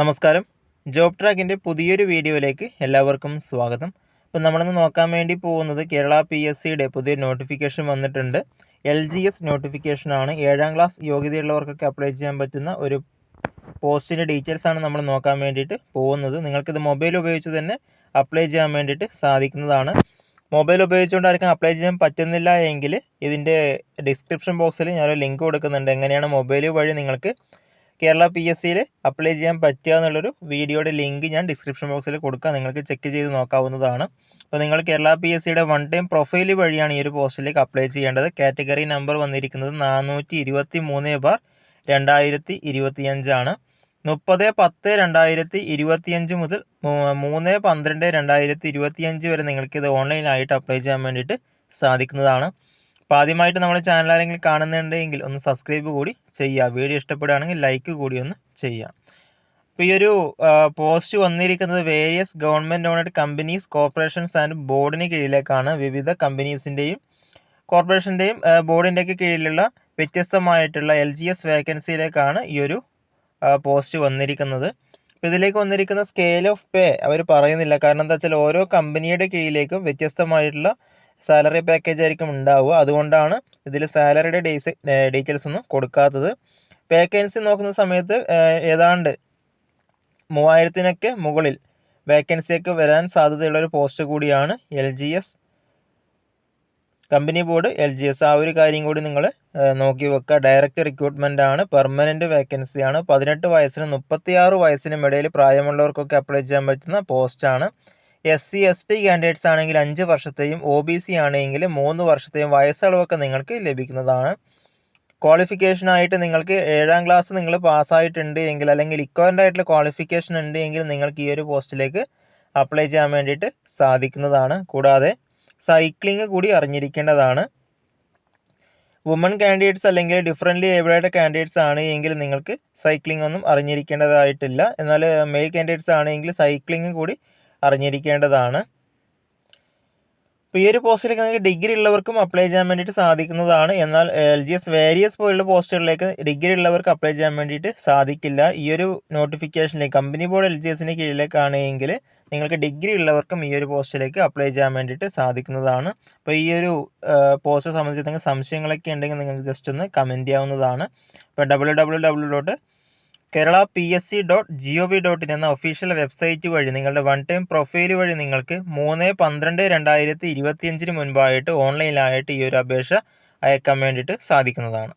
നമസ്കാരം. ജോബ് ട്രാക്കിന്റെ പുതിയൊരു വീഡിയോയിലേക്ക് എല്ലാവർക്കും സ്വാഗതം. അപ്പോൾ നമ്മളിന്ന് നോക്കാൻ വേണ്ടി പോകുന്നത് കേരള പി എസ് സിയുടെ പുതിയ നോട്ടിഫിക്കേഷൻ വന്നിട്ടുണ്ട്. എൽ ജി എസ് നോട്ടിഫിക്കേഷനാണ് ഏഴാം ക്ലാസ് യോഗ്യതയുള്ളവർക്കൊക്കെ അപ്ലൈ ചെയ്യാൻ പറ്റുന്ന ഒരു പോസ്റ്റിന്റെ ഡീറ്റെയിൽസ് ആണ് നമ്മൾ നോക്കാൻ വേണ്ടിയിട്ട് പോകുന്നത്. നിങ്ങൾക്കിത് മൊബൈൽ ഉപയോഗിച്ച് തന്നെ അപ്ലൈ ചെയ്യാൻ വേണ്ടിയിട്ട് സാധിക്കുന്നതാണ്. മൊബൈൽ ഉപയോഗിച്ചുകൊണ്ട് ആർക്കും അപ്ലൈ ചെയ്യാൻ പറ്റുന്നില്ല എങ്കിൽ ഇതിന്റെ ഡിസ്ക്രിപ്ഷൻ ബോക്സിൽ ഞാനൊരു ലിങ്ക് കൊടുക്കുന്നുണ്ട്. എങ്ങനെയാണ് മൊബൈൽ വഴി നിങ്ങൾക്ക് കേരള പി എസ് സിയിൽ അപ്ലൈ ചെയ്യാൻ പറ്റുക എന്നുള്ളൊരു വീഡിയോയുടെ ലിങ്ക് ഞാൻ ഡിസ്ക്രിപ്ഷൻ ബോക്സിൽ കൊടുക്കാം. നിങ്ങൾക്ക് ചെക്ക് ചെയ്ത് നോക്കാവുന്നതാണ്. അപ്പോൾ നിങ്ങൾ കേരള പി എസ് സിയുടെ വൺ ടൈം പ്രൊഫൈൽ വഴിയാണ് ഈ ഒരു പോസ്റ്റിലേക്ക് അപ്ലൈ ചെയ്യേണ്ടത്. കാറ്റഗറി നമ്പർ വന്നിരിക്കുന്നത് നാനൂറ്റി ഇരുപത്തി മൂന്ന് ബാർ രണ്ടായിരത്തി ഇരുപത്തിയഞ്ചാണ് മുപ്പത് പത്ത് രണ്ടായിരത്തി ഇരുപത്തിയഞ്ച് മുതൽ മൂന്ന് പന്ത്രണ്ട് രണ്ടായിരത്തി ഇരുപത്തിയഞ്ച് വരെ നിങ്ങൾക്ക് ഇത് ഓൺലൈനായിട്ട് അപ്ലൈ ചെയ്യാൻ വേണ്ടിയിട്ട് സാധിക്കുന്നതാണ്. അപ്പോൾ ആദ്യമായിട്ട് നമ്മുടെ ചാനൽ ആരെങ്കിലും കാണുന്നുണ്ടെങ്കിൽ ഒന്ന് സബ്സ്ക്രൈബ് കൂടി ചെയ്യുക. വീഡിയോ ഇഷ്ടപ്പെടുകയാണെങ്കിൽ ലൈക്ക് കൂടി ഒന്ന് ചെയ്യുക. അപ്പോൾ ഈ ഒരു പോസ്റ്റ് വന്നിരിക്കുന്നത് various government owned companies corporations and ബോർഡിന് കീഴിലേക്കാണ്. വിവിധ കമ്പനീസിന്റെയും കോർപ്പറേഷന്റെയും ബോർഡിന്റെയൊക്കെ കീഴിലുള്ള വ്യത്യസ്തമായിട്ടുള്ള എൽ ജി എസ് വേക്കൻസിയിലേക്കാണ് ഈ ഒരു പോസ്റ്റ് വന്നിരിക്കുന്നത്. അപ്പോൾ ഇതിലേക്ക് വന്നിരിക്കുന്ന സ്കെയിൽ ഓഫ് പേ അവർ പറയുന്നില്ല. കാരണം എന്താ വെച്ചാൽ ഓരോ കമ്പനിയുടെ കീഴിലേക്കും വ്യത്യസ്തമായിട്ടുള്ള സാലറി പാക്കേജ് ആയിരിക്കും ഉണ്ടാവുക. അതുകൊണ്ടാണ് ഇതിൽ സാലറിയുടെ ഡീസ് ഡീറ്റെയിൽസ് ഒന്നും കൊടുക്കാത്തത്. വേക്കൻസി നോക്കുന്ന സമയത്ത് ഏതാണ്ട് മൂവായിരത്തിനൊക്കെ മുകളിൽ വേക്കൻസിയൊക്കെ വരാൻ സാധ്യതയുള്ള ഒരു പോസ്റ്റ് കൂടിയാണ് L G S company board L G S ആ ഒരു കാര്യം കൂടി നിങ്ങൾ നോക്കി വെക്കുക. ഡയറക്റ്റ് റിക്രൂട്ട്മെന്റ് ആണ്. പെർമനന്റ് വേക്കൻസിയാണ് പതിനെട്ട് വയസ്സിനും മുപ്പത്തിയാറ് വയസ്സിനും ഇടയിൽ പ്രായമുള്ളവർക്കൊക്കെ അപ്ലൈ ചെയ്യാൻ പറ്റുന്ന പോസ്റ്റാണ് S C S T candidates ആണെങ്കിൽ അഞ്ച് വർഷത്തെയും ഒ ബി സി ആണെങ്കിൽ മൂന്ന് വർഷത്തെയും വയസ്സളവൊക്കെ നിങ്ങൾക്ക് ലഭിക്കുന്നതാണ്. ക്വാളിഫിക്കേഷനായിട്ട് നിങ്ങൾക്ക് ഏഴാം ക്ലാസ് നിങ്ങൾ പാസ്സായിട്ടുണ്ട് എങ്കിൽ അല്ലെങ്കിൽ ഇക്വലന്റ് ആയിട്ടുള്ള ക്വാളിഫിക്കേഷൻ ഉണ്ട് എങ്കിൽ നിങ്ങൾക്ക് ഈ ഒരു പോസ്റ്റിലേക്ക് അപ്ലൈ ചെയ്യാൻ വേണ്ടിയിട്ട് സാധിക്കുന്നതാണ്. കൂടാതെ സൈക്ലിംഗ് കൂടി അറിഞ്ഞിരിക്കേണ്ടതാണ്. വുമൺ കാൻഡിഡേറ്റ്സ് അല്ലെങ്കിൽ ഡിഫറന്റ്ലി ഏബിളായിട്ട് കാൻഡിഡേറ്റ്സ് ആണ് എങ്കിൽ നിങ്ങൾക്ക് സൈക്ലിംഗ് ഒന്നും അറിഞ്ഞിരിക്കേണ്ടതായിട്ടില്ല. എന്നാൽ മെയിൽ കാൻഡിഡേറ്റ്സ് ആണെങ്കിൽ സൈക്ലിംഗ് കൂടി അറിഞ്ഞിരിക്കേണ്ടതാണ്. ഇപ്പോൾ ഈ ഒരു പോസ്റ്റിലേക്ക് നിങ്ങൾക്ക് ഡിഗ്രി ഉള്ളവർക്കും അപ്ലൈ ചെയ്യാൻ വേണ്ടിയിട്ട് സാധിക്കുന്നതാണ്. എന്നാൽ എൽ ജി എസ് വേരിയസ് പോലുള്ള പോസ്റ്റുകളിലേക്ക് ഡിഗ്രി ഉള്ളവർക്ക് അപ്ലൈ ചെയ്യാൻ വേണ്ടിയിട്ട് സാധിക്കില്ല. ഈ ഒരു നോട്ടിഫിക്കേഷനിലേക്ക് കമ്പനി ബോർഡ് എൽ ജി എസിന് കീഴിലേക്കാണെങ്കിൽ നിങ്ങൾക്ക് ഡിഗ്രി ഉള്ളവർക്കും ഈ ഒരു പോസ്റ്റിലേക്ക് അപ്ലൈ ചെയ്യാൻ വേണ്ടിയിട്ട് സാധിക്കുന്നതാണ്. അപ്പോൾ ഈ ഒരു പോസ്റ്റ് സംബന്ധിച്ച് നിങ്ങൾക്ക് സംശയങ്ങളൊക്കെ ഉണ്ടെങ്കിൽ നിങ്ങൾക്ക് ജസ്റ്റ് ഒന്ന് കമന്റ് ചെയ്യാവുന്നതാണ്. അപ്പോൾ W W W dot Kerala P S C dot G O V dot in എന്ന ഒഫീഷ്യൽ വെബ്സൈറ്റ് വഴി നിങ്ങളുടെ വൺ ടൈം പ്രൊഫൈൽ വഴി നിങ്ങൾക്ക് മൂന്ന് പന്ത്രണ്ട് രണ്ടായിരത്തി ഇരുപത്തിയഞ്ചിന് മുൻപായിട്ട് ഓൺലൈനിലായിട്ട് ഈ ഒരു അപേക്ഷ അയക്കാൻ വേണ്ടിയിട്ട് സാധിക്കുന്നതാണ്.